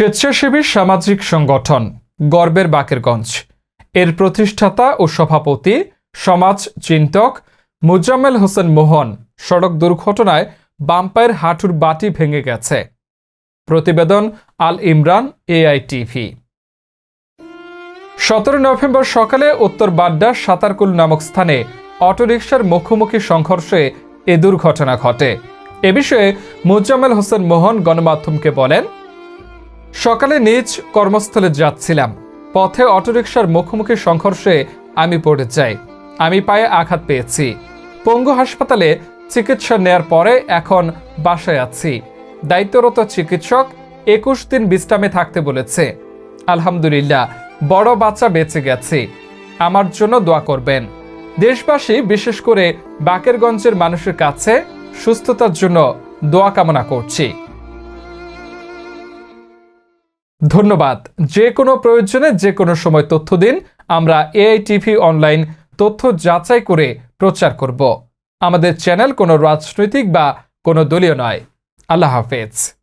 স্বেচ্ছাসেবী সামাজিক সংগঠন গর্বের বাকেরগঞ্জ। এর প্রতিষ্ঠাতা ও সভাপতি সমাজ চিন্তক মুজাম্মেল হোসেন মোহন সড়ক দুর্ঘটনায় বাম্পায়ের হাঁটুর বাটি ভেঙে গেছে। প্রতিবেদন আল ইমরান, এআইটিভি। সতেরো নভেম্বর সকালে উত্তর বাড্ডার সাতারকুল নামক স্থানে অটোরিকশার মুখোমুখি সংঘর্ষে এ দুর্ঘটনা ঘটে। এ বিষয়ে মুজাম্মেল হোসেন মোহন গণমাধ্যমকে বলেন সকালে নিজ কর্মস্থলে যাচ্ছিলাম। পথে অটোরিকশার মুখোমুখি সংঘর্ষে আমি পড়ে যাই। আমি পায়ে আঘাত পেয়েছি। পঙ্গু হাসপাতালে চিকিৎসা নেয়ার পরে এখন বাসায় আছি। দায়িত্বরত চিকিৎসক একুশ দিন বিশ্রামে থাকতে বলেছে। আলহামদুলিল্লাহ, বড় বাচ্চা বেঁচে গেছে। আমার জন্য দোয়া করবেন। দেশবাসী, বিশেষ করে বাকেরগঞ্জের মানুষের কাছে সুস্থতার জন্য দোয়া কামনা করছি। ধন্যবাদ। যে কোনো প্রয়োজনে যে কোনো সময় তথ্য দিন। আমরা এআইটিভি অনলাইন তথ্য যাচাই করে প্রচার করব। আমাদের চ্যানেল কোনো রাজনৈতিক বা কোনো দলীয় নয়। আল্লাহ হাফেজ।